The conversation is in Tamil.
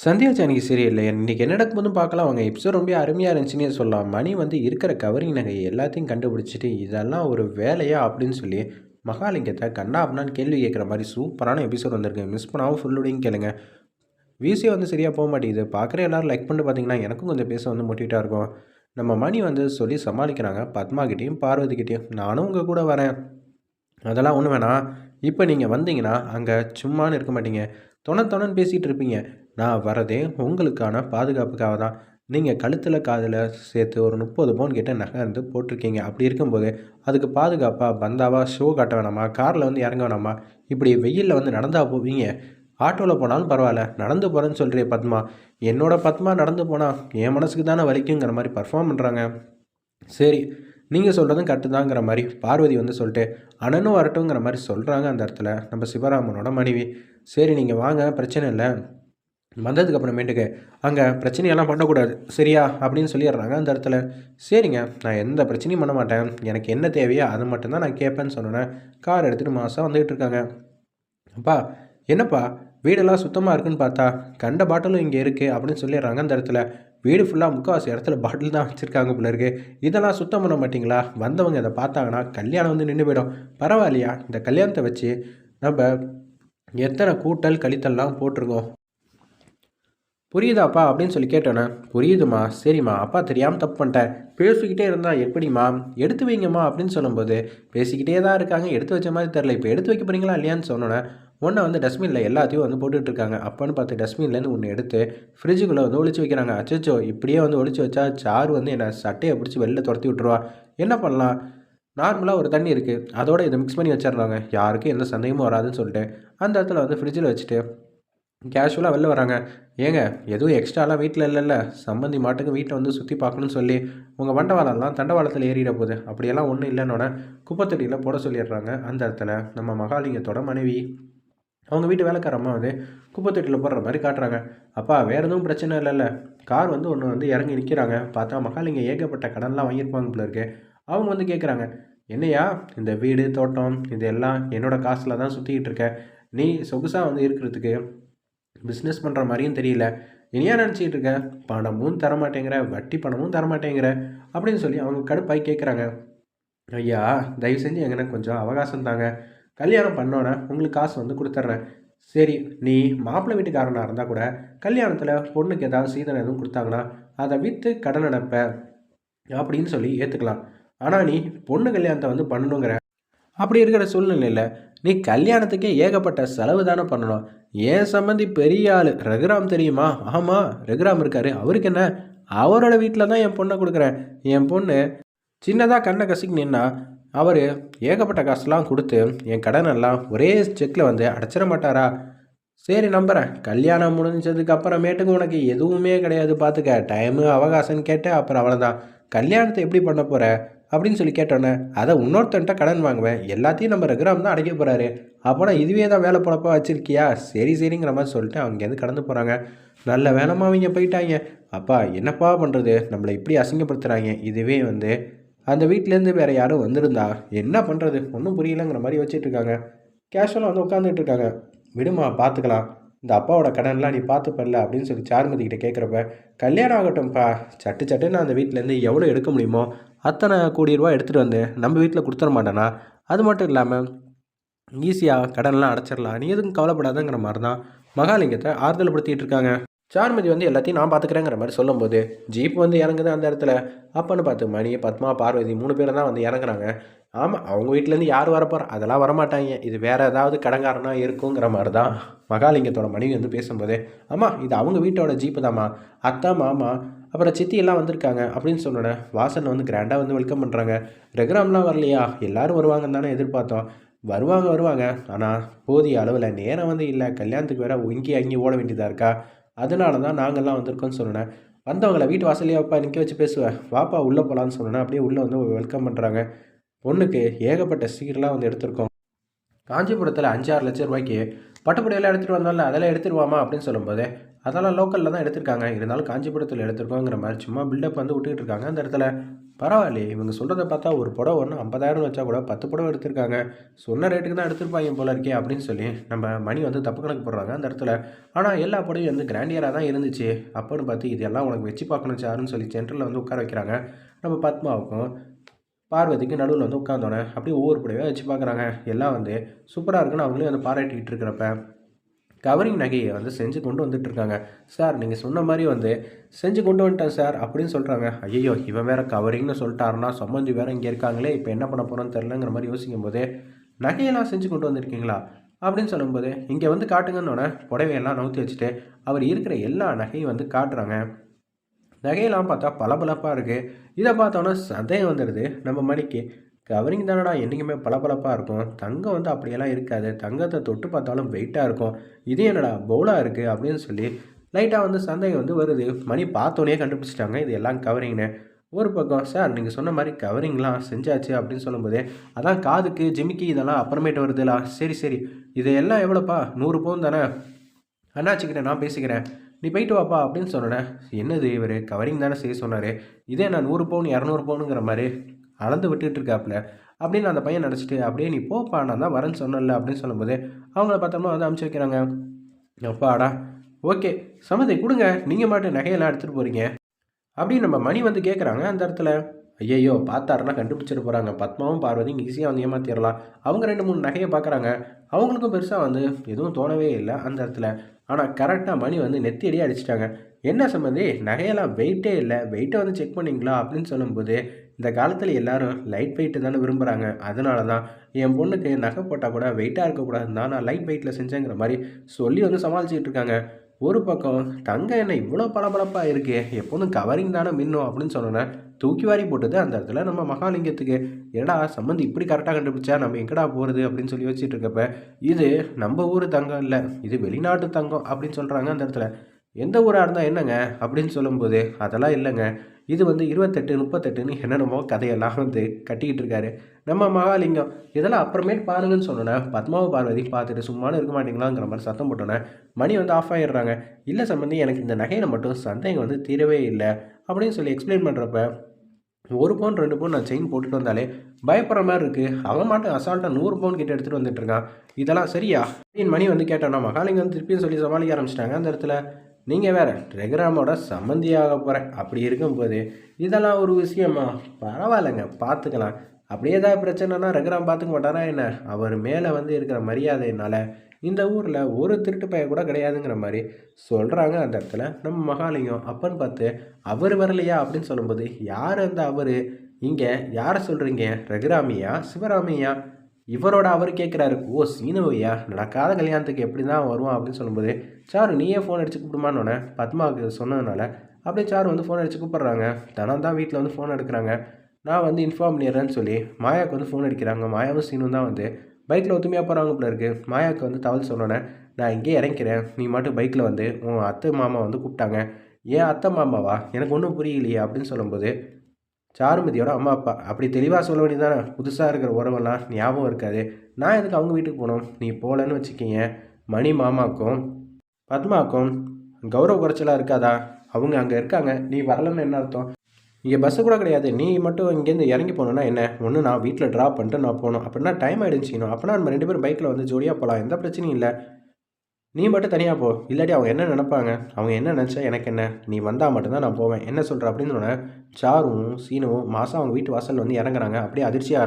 சந்தியா ஜானகி சீரியல்ல இன்றைக்கி என்ன நடக்கும்போதும் பார்க்கலாம். அவங்க எபிசோட் ரொம்ப அருமையாக இருந்துச்சுன்னே சொல்லலாம். மணி வந்து இருக்கிற கவரிங் நகை எல்லாத்தையும் கண்டுபிடிச்சிட்டு இதெல்லாம் ஒரு வேலையா அப்படின்னு சொல்லி மகாலிங்கத்தை கண்ணா அப்படின்னு கேள்வி கேட்குற மாதிரி சூப்பரான எபிசோட் வந்திருக்கு. மிஸ் பண்ணாமல் ஃபுல்லுடையும் கேளுங்க. விசியே வந்து சரியாக போக மாட்டேங்குது. பார்க்குற எல்லாரும் லைக் பண்ணிட்டு பார்த்தீங்கன்னா எனக்கும் கொஞ்சம் பேச வந்து மோட்டிவேட்டாக இருக்கும். நம்ம மணி வந்து சொல்லி சமாளிக்கிறாங்க. பத்மாக்கிட்டேயும் பார்வதிக்கிட்டேயும் நானும் உங்கள் கூட வரேன். அதெல்லாம் ஒன்று வேணாம். இப்போ நீங்கள் வந்தீங்கன்னா அங்கே சும்மான்னு இருக்க மாட்டீங்க. தொண தொணன்னு பேசிகிட்டு இருப்பீங்க. நான் வரதே உங்களுக்கான பாதுகாப்புக்காக தான். நீங்கள் கழுத்தில் காதில் சேர்த்து ஒரு முப்பது பவுன் கிட்ட நகை வந்து போட்டிருக்கீங்க. அப்படி இருக்கும்போது அதுக்கு பாதுகாப்பாக பந்தாவா ஷோ காட்ட வேணாமா காரில் வந்து இறங்க வேணாமா? இப்படி வெயிலில் வந்து நடந்தா போவீங்க. ஆட்டோவில் போனாலும் பரவாயில்ல. நடந்து போகிறேன்னு சொல்கிறிய பத்மா. என்னோட பத்மா நடந்து போனால் என் மனசுக்கு தானே வலிக்குங்கிற மாதிரி பர்ஃபார்ம் பண்ணுறாங்க சரி நீங்கள் சொல்கிறதும் கரெக்டு தாங்கிற மாதிரி பார்வதி வந்து சொல்லிட்டு அண்ணனும் வரட்டுங்கிற மாதிரி சொல்கிறாங்க அந்த இடத்துல நம்ம சிவராமனோட மனைவி. சரி நீங்கள் வாங்க பிரச்சனை இல்லை. வந்ததுக்கு அப்புறமேட்டுக்கு அங்கே பிரச்சனையெல்லாம் பண்ணக்கூடாது. சரியா? அப்படின்னு சொல்லிடுறாங்க அந்த இடத்துல. சரிங்க நான் எந்த பிரச்சனையும் பண்ண மாட்டேன். எனக்கு என்ன தேவையோ அதை மட்டும்தான் நான் கேட்பேன்னு சொன்னேன் கார் எடுத்துகிட்டு மாதம் வந்துகிட்டு இருக்காங்க. அப்பா என்னப்பா? வீடெல்லாம் சுத்தமாக இருக்குன்னு பார்த்தா கண்ட பாட்டிலும் இங்கே இருக்குது அப்படின்னு சொல்லிடுறாங்க அந்த இடத்துல. வீடு ஃபுல்லாக முக்கால்வாசி இடத்துல பாட்டில் தான் வச்சுருக்காங்க பிள்ளை இருக்கு. இதெல்லாம் சுத்தம் பண்ண மாட்டிங்களா? வந்தவங்க இதை பார்த்தாங்கன்னா கல்யாணம் வந்து நின்று போயிடும். பரவாயில்லையா? இந்த கல்யாணத்தை வச்சு நம்ம எத்தனை கூட்டல் கழித்தல்லாம் போட்டிருக்கோம். புரியுதாப்பா அப்படின்னு சொல்லி கேட்டோன்னே புரியுதுமா சரிம்மா அப்பா தெரியாமல் தப்பு பண்ணிட்டேன் பேசிக்கிட்டே இருந்தால் எப்படிம்மா? எடுத்து வைங்கம்மா அப்படின்னு சொல்லும்போது பேசிக்கிட்டே தான் இருக்காங்க. எடுத்து வச்ச மாதிரி தெரில இப்போ எடுத்து வைக்க போறீங்களா இல்லையான்னு சொன்னோன்னே ஒன்றை வந்து டஸ்ட்பினில் எல்லாத்தையும் வந்து போட்டுட்டு இருக்காங்க. அப்போன்னு பார்த்து டஸ்ட்பின்லேருந்து ஒன்று எடுத்து ஃப்ரிட்ஜுக்குள்ளே வந்து ஒழிச்சு வைக்கிறாங்க. அச்சோ இப்படியே வந்து ஒழிச்சு வச்சா சாரு வந்து என்னை சட்டையை பிடிச்சி வெளில துரத்தி விட்ருவா என்ன பண்ணலாம்? நார்மலாக ஒரு தண்ணி இருக்குது அதோட இதை மிக்ஸ் பண்ணி வச்சிடுறாங்க யாருக்கும் எந்த சந்தேகமும் வராதுன்னு சொல்லிட்டு அந்த இடத்துல வந்து ஃப்ரிட்ஜில் வச்சுட்டு கேஷுவலாக வெளில வராங்க. ஏங்க எதுவும் எக்ஸ்ட்ராலாம் வீட்டில் இல்லைல்ல? சம்பந்தி மாட்டுக்கு வீட்டை வந்து சுற்றி பார்க்கணும்னு சொல்லி உங்கள் வண்டவாளம்லாம் தண்டவாளத்தில் ஏறிட போகுது. அப்படியெல்லாம் ஒன்றும் இல்லைன்னொன்னே குப்பத்தொட்டியில் போட சொல்லிடுறாங்க. அந்த இடத்துல நம்ம மகாலிங்கத்தோட மனைவி. அவங்க வீட்டு வேலைக்காரம்மா வந்து குப்பத்தொட்டியில் போடுற மாதிரி காட்டுறாங்க. அப்பா வேறு எதுவும் பிரச்சனை இல்லைல்ல? கார் வந்து ஒன்று வந்து இறங்கி நிற்கிறாங்க பார்த்தா மகாலிங்க ஏகப்பட்ட கடன்லாம் வாங்கியிருப்பாங்க போல இருக்கு. அவங்க வந்து கேட்குறாங்க என்னையா இந்த வீடு தோட்டம் இது எல்லாம் என்னோடய காசில் தான் சுற்றிக்கிட்டு இருக்க. நீ சொகுசாக வந்து இருக்கிறதுக்கு பிஸ்னஸ் பண்ணுற மாதிரியும் தெரியல. இனியா நினச்சிக்கிட்டு இருக்க பணமும் தரமாட்டேங்கிற வட்டி பணமும் தரமாட்டேங்கிற அப்படின்னு சொல்லி அவங்க கடுப்பாய் கேட்குறாங்க ஐயா தயவு செஞ்சு எங்கன்னா கொஞ்சம் அவகாசம் தாங்க. கல்யாணம் பண்ணோன்னே உங்களுக்கு காசு வந்து கொடுத்துட்றேன் சரி நீ மாப்பிள்ளை வீட்டுக்காரனாக இருந்தால் கூட கல்யாணத்தில் பொண்ணுக்கு ஏதாவது சீதனை எதுவும் கொடுத்தாங்கன்னா அதை விற்று கடன் அடைப்ப அப்படின்னு சொல்லி ஏற்றுக்கலாம் ஆனால் நீ பொண்ணு கல்யாணத்தை வந்து பண்ணணுங்கிற அப்படி இருக்கிற சூழ்நிலையில் நீ கல்யாணத்துக்கே ஏகப்பட்ட செலவு தானே பண்ணணும். ஏன் சம்மந்தி பெரிய ஆள்? ரகுராம் தெரியுமா? ஆமாம் ரகுராம் இருக்காரு. அவருக்கு என்ன? அவரோட வீட்டில் தான் என் பொண்ணை கொடுக்குறேன். என் பொண்ணு சின்னதாக கண்ணை கசிக்கு நின்னா அவர் ஏகப்பட்ட காசுலாம் கொடுத்து என் கடனெல்லாம் ஒரே செக்கில் வந்து அடைச்சிட மாட்டாரா? சரி நம்புகிறேன் கல்யாணம் முடிஞ்சதுக்கு அப்புறமேட்டுக்கு உனக்கு எதுவுமே கிடையாது பார்த்துக்க டைமு அவகாசம்னு கேட்டு அப்புறம் அவ்வளோதான் கல்யாணத்தை எப்படி பண்ண போகிற அப்படின்னு சொல்லி கேட்டோன்னே அதை இன்னொருத்தன்ட்ட கடன் வாங்குவேன். எல்லாத்தையும் நம்ம ரகுராம் தான் அடைக்க போகிறாரு அப்போனா இதுவே தான் வேலை பொழப்பா வச்சுருக்கியா? சரி சரிங்கிற மாதிரி சொல்லிட்டு அங்கேருந்து கடந்து போகிறாங்க நல்ல வேலைமா அவங்க போயிட்டாங்க. அப்பா என்னப்பா பண்ணுறது நம்மளை இப்படி அசிங்கப்படுத்துகிறாங்க இதுவே வந்து அந்த வீட்டிலேருந்து வேறு யாரும் வந்திருந்தா என்ன பண்ணுறது ஒன்றும் புரியலங்கிற மாதிரி வச்சுட்டு இருக்காங்க. கேஷுவலாக வந்து உட்காந்துட்டு இருக்காங்க. விடுமா பார்த்துக்கலாம் இந்த அப்பாவோட கடன்லாம் நீ பார்த்துப்பல்ல அப்படின்னு சொல்லி சாருமதி கிட்ட கேட்குறப்ப கல்யாணம் ஆகட்டும்ப்பா சட்டு சட்டுன்னு அந்த வீட்டிலேருந்து எவ்வளோ எடுக்க முடியுமோ அத்தனை கோடி ரூபா எடுத்துகிட்டு வந்து நம்ம வீட்டில் கொடுத்துட மாட்டேனா? அது மட்டும் இல்லாமல் ஈஸியாக கடன்லாம் அடைச்சிடலாம். நீ எதுவும் கவலைப்படாதங்கிற மாதிரி தான் மகாலிங்கத்தை ஆறுதல் படுத்திகிட்டு இருக்காங்க. சார்மதி வந்து எல்லாத்தையும் நான் பார்த்துக்கிறேங்கிற மாதிரி சொல்லும்போது ஜீப் வந்து இறங்குது அந்த இடத்துல. அப்பன்னு பார்த்து மணி பத்மா பார்வதி மூணு பேரும் தான் வந்து இறங்குறாங்க. ஆமாம் அவங்க வீட்டிலேருந்து யார் வரப்போகிறா அதெல்லாம் வரமாட்டாங்க. இது வேறு ஏதாவது கடங்காரனா இருக்குங்கிற மாதிரி தான் மகாலிங்கத்தோட மனைவி வந்து பேசும்போது ஆமாம் இது அவங்க வீட்டோட ஜீப்பு தாம்மா. அத்தா மாமா அப்புறம் சித்தி எல்லாம் வந்திருக்காங்க அப்படின்னு சொன்னோடனே வாசனை வந்து கிராண்டாக வந்து வெல்கம் பண்ணுறாங்க ரெகுராம்லாம் வரலையா? எல்லோரும் வருவாங்கன்னு தானே எதிர்பார்த்தோம். வருவாங்க வருவாங்க. ஆனால் போதிய அளவில் நேரம் வந்து இல்லை. கல்யாணத்துக்கு வேற இங்கே அங்கேயும் ஓட வேண்டியதாக இருக்கா? அதனால தான் நாங்கள்லாம் வந்திருக்கோன்னு சொன்னேன். வந்தவங்கள வீட்டு வாசலையே அப்பா நிற்க வச்சு பேசுவேன் வாப்பா உள்ளே போகலான்னு சொன்னேன். அப்படியே உள்ளே வந்து வெல்கம் பண்ணுறாங்க பொண்ணுக்கு ஏகப்பட்ட சீரெலாம் வந்து எடுத்திருக்கோம். காஞ்சிபுரத்தில் அஞ்சு ஆறு லட்சம் ரூபாய்க்கு பட்டுப்படையெல்லாம் எடுத்துகிட்டு வந்தோம்ல அதெல்லாம் எடுத்துருவாமா அப்படின்னு சொல்லும்போது அதெல்லாம் லோக்கலில் தான் எடுத்திருக்காங்க. இருந்தாலும் காஞ்சிபுரத்தில் எடுத்திருக்கோங்கிற மாதிரி சும்மா பில்டப் வந்து விட்டுக்கிட்டு இருக்காங்க. அந்த இடத்துல பரவாயில்லையே இவங்க சொல்கிறத பார்த்தா ஒரு புடவை ஒன்று ஐம்பதாயிரம் வச்சா கூட பத்து புடவை எடுத்திருக்காங்க. சொன்ன ரேட்டுக்கு தான் எடுத்திருப்பாங்க போல இருக்கே அப்படின்னு சொல்லி நம்ம மணி வந்து தப்பு கணக்கு போடுறாங்க அந்த இடத்துல. ஆனால் எல்லா புடவையும் வந்து கிராண்டியராக தான் இருந்துச்சு. அப்போன்னு பார்த்து இதெல்லாம் உனக்கு வச்சு பார்க்கணும் சாருன்னு சொல்லி சென்டரில் வந்து உட்கார வைக்கிறாங்க. நம்ம பத்மாவுக்கும் பார்வதிக்கு நடுவில் வந்து உட்காந்தோன்னே அப்படியே ஒவ்வொரு புடவையாக வச்சு பார்க்குறாங்க. எல்லாம் வந்து சூப்பராக இருக்குன்னு அவங்களே வந்து பாராட்டிக்கிட்டு இருக்கிறப்ப கவரிங் நகையை வந்து செஞ்சு கொண்டு வந்துட்டு இருக்காங்க சார் நீங்கள் சொன்ன மாதிரி வந்து செஞ்சு கொண்டு வந்துட்டேன் சார் அப்படின்னு சொல்கிறாங்க ஐயோ இவன் வேற கவரிங்னு சொல்லிட்டாருன்னா சம்மந்தி வேற இங்கே இருக்காங்களே இப்போ என்ன பண்ண போகிறோன்னு தெரிலங்கிற மாதிரி யோசிக்கும் போது நகையெல்லாம் செஞ்சு கொண்டு வந்திருக்கீங்களா? அப்படின்னு சொல்லும்போது இங்கே வந்து காட்டுங்கன்னொன்னே புடவையெல்லாம் நவுத்தி வச்சுட்டு அவர் இருக்கிற எல்லா நகையும் வந்து காட்டுறாங்க. நகையெல்லாம் பார்த்தா பளபளப்பாக இருக்குது இதை பார்த்தோன்னா சந்தேகம் வந்துடுது. நம்ம மணிக்கு கவரிங் தானடா என்றைக்குமே பளபளப்பாக இருக்கும். தங்கம் வந்து அப்படியெல்லாம் இருக்காது. தங்கத்தை தொட்டு பார்த்தாலும் வெயிட்டாக இருக்கும். இது என்னடா பவுலாக இருக்குது அப்படின்னு சொல்லி லைட்டாக வந்து சந்தேகம் வந்து வருது. மணி பார்த்தோன்னே கண்டுபிடிச்சிட்டாங்க. இது எல்லாம் கவரிங்னு ஒரு பக்கம் சார் நீங்கள் சொன்ன மாதிரி கவரிங்லாம் செஞ்சாச்சு அப்படின்னு சொல்லும்போது அதான் காதுக்கு ஜிமிக்கி இதெல்லாம் அப்புறமேட்டு வருதுலா? சரி சரி. இது எல்லாம் எவ்வளோப்பா? நூறு பவுன் தானே? அண்ணாச்சிக்கிட்ட நான் பேசிக்கிறேன். நீ போயிட்டு வாப்பா அப்படின்னு சொன்னேன் என்னது இவர்? கவரிங் தானே செய்ய சொன்னார். இதே நான் நூறு பவுன் இரநூறு பவுனுங்கிற மாதிரி? அளந்து விட்டுட்டு இருக்காப்புல அப்படின்னு அந்த பையன் நினச்சிட்டு அப்படியே நீ போப்பா நான் தான் வரேன்னு சொன்னல அப்படின்னு சொல்லும்போது அவங்கள பார்த்தோம்னா வந்து அனுப்பிச்சி வைக்கிறாங்க. அப்பாடா. ஓகே சம்மதி கொடுங்க நீங்கள் மட்டும் நகையெல்லாம் எடுத்துகிட்டு போகிறீங்க அப்படின்னு நம்ம மணி வந்து கேட்குறாங்க அந்த இடத்துல. ஐயையோ பார்த்தாருன்னா கண்டுபிடிச்சிட்டு போகிறாங்க பத்மாவும் பார்வதியும் ஈஸியாக வந்து ஏமாத்திடலாம் அவங்க ரெண்டு மூணு நகையை பார்க்குறாங்க அவங்களுக்கும் பெருசாக வந்து எதுவும் தோணவே இல்லை அந்த இடத்துல. ஆனால் கரெக்டாக மணி வந்து நெத்தியடியே அடிச்சிட்டாங்க. என்ன சம்மந்தி நகையெல்லாம் வெயிட்டே இல்லை. வெயிட்டை வந்து செக் பண்ணிங்களா? அப்படின்னு சொல்லும்போது இந்த காலத்தில் எல்லாரும் லைட் வெயிட்டு தானே விரும்புகிறாங்க அதனால தான் என் பொண்ணுக்கு நகை போட்டால் கூட வெயிட்டாக இருக்கக்கூடாதுன்னு தான் நான் லைட் வெயிட்டில் செஞ்சேங்கிற மாதிரி சொல்லி வந்து சமாளிச்சுட்டு இருக்காங்க. ஒரு பக்கம் தங்க எண்ணெய் இவ்வளோ பளபளப்பாக இருக்கே எப்போதும் கவரிங் தானே மின்னும் அப்படின்னு சொன்னோன்னே தூக்கி வாரி போட்டது அந்த இடத்துல நம்ம மகாலிங்கத்துக்கு என்னடா சம்மந்தி இப்படி கரெக்டாக கண்டுபிடிச்சா நம்ம எங்கடா போகிறது அப்படின்னு சொல்லி வச்சுட்டு இருக்கப்ப இது நம்ம ஊர் தங்கம் இல்லை இது வெளிநாட்டு தங்கம் அப்படின்னு சொல்கிறாங்க அந்த இடத்துல. எந்த ஊராக இருந்தால் என்னங்க அப்படின்னு சொல்லும்போது அதெல்லாம் இல்லைங்க. இது வந்து இருபத்தெட்டு முப்பத்தெட்டுன்னு என்னென்னமோ கதையெல்லாம் வந்து கட்டிக்கிட்டு இருக்காரு நம்ம மகாலிங்கம் இதெல்லாம் அப்புறமேட்டு பாருங்கன்னு சொன்னோன்னே பத்மாவை பார்வதி பார்த்துட்டு சும்மானு இருக்க மாட்டீங்களாங்கிற மாதிரி சத்தம் போட்டோன்னே மணி வந்து ஆஃப் ஆகிடுறாங்க இல்லை சம்பந்தி எனக்கு இந்த நகையில் மட்டும் சந்தேகம் வந்து தீரவே இல்லை அப்படின்னு சொல்லி எக்ஸ்பிளைன் பண்ணுறப்ப ஒரு பவுன் ரெண்டு பவுன் நான் செயின் போட்டுட்டு வந்தாலே பயப்படுற மாதிரி இருக்குது அவன் மட்டும் அசால்ட்டாக நூறு பவுன் கிட்ட எடுத்துகிட்டு வந்துட்டு இருக்கான். இதெல்லாம் சரியா? என் மணி வந்து கேட்டோன்னா மகாலிங்கம் திருப்பியும் சொல்லி சமாளிக்க ஆரம்பிச்சிட்டாங்க அந்த இடத்துல. நீங்கள் வேறு ரெகுராமோட சம்மந்தியாக போகிறேன் அப்படி இருக்கும்போது இதெல்லாம் ஒரு விஷயமா? பரவாயில்லைங்க பார்த்துக்கலாம். அப்படியே ஏதாவது பிரச்சனைனா ரகுராம் பார்த்துக்க மாட்டாரா என்ன? அவர் மேலே வந்து இருக்கிற மரியாதையினால் இந்த ஊரில் ஒரு திருட்டு பையன் கூட கிடையாதுங்கிற மாதிரி சொல்கிறாங்க அந்த இடத்துல நம்ம மகாலிங்கம். அப்பன்னு பார்த்து அவர் வரலையா? அப்படின்னு சொல்லும்போது யார் அந்த அவர்? இங்கே யாரை சொல்கிறீங்க ரகுராமியா? சிவராமியா? இவரோட அவர் கேட்குறாரு ஓ சீனவையா நடக்காத கல்யாணத்துக்கு எப்படி தான் வருவான்? அப்படின்னு சொல்லும்போது சாரு நீயே ஃபோன் அடிச்சு கூப்பிடுமான்னு பத்மாவுக்கு சொன்னதுனால. அப்படியே சாரு வந்து ஃபோன் அடிச்சு கூப்பிட்றாங்க. தனம் தான் வீட்டில் வந்து ஃபோன் எடுக்கிறாங்க. நான் வந்து இன்ஃபார்ம் பண்ணிடுறேன்னு சொல்லி மாயாவுக்கு வந்து ஃபோன் அடிக்கிறாங்க. மாயாவும் சீனும் தான் வந்து பைக்கில் ஒத்துமையாக போகிறாங்க போல இருக்குது மாயாவுக்கு வந்து தவறு சொன்னோன்னே நான் இங்கேயே இறங்கிறேன். நீ மட்டும் பைக்கில் வந்து உன் அத்தை மாமா வந்து கூப்பிட்டாங்க. ஏன் அத்தை மாமாவா? எனக்கு ஒன்றும் புரியலையே. அப்படின்னு சொல்லும்போது சாருமதியோட அம்மா அப்பா. அப்படி தெளிவாக சொல்ல வேண்டியதானே புதுசாக இருக்கிற உறவெல்லாம் ஞாபகம் இருக்காது. நான் எதுக்கு அவங்க வீட்டுக்கு போகணும்? நீ போகலன்னு வச்சுக்கிங்க. மணி மாமாக்கும் பத்மாக்கும் கௌரவ குறைச்சலாக இருக்காதா? அவங்க அங்கே இருக்காங்க. நீ வரலன்னு என்ன அர்த்தம்? இங்கே பஸ்ஸு கூட கிடையாது. நீ மட்டும் இங்கேருந்து இறங்கி போகணுன்னா என்ன? ஒன்று நான் வீட்டில் ட்ராப் பண்ணிட்டு நான் போகணும். அப்படின்னா டைம் ஆகிடுச்சிக்கணும் அப்படின்னா நம்ம ரெண்டு பேரும் பைக்கில் வந்து ஜோடியாக போகலாம் எந்த பிரச்சனையும் இல்லை. நீ மட்டும் தனியாக போ. இல்லாட்டி அவங்க என்ன நினப்பாங்க? அவங்க என்ன நினச்சா எனக்கு என்ன? நீ வந்தால் மட்டும்தான் நான் போவேன். என்ன சொல்கிற அப்படின்னு சொன்னேன் சாரும் சீனுவும் மாதம் அவங்க வீட்டு வாசலில் வந்து இறங்குறாங்க. அப்படியே அதிர்ச்சியாக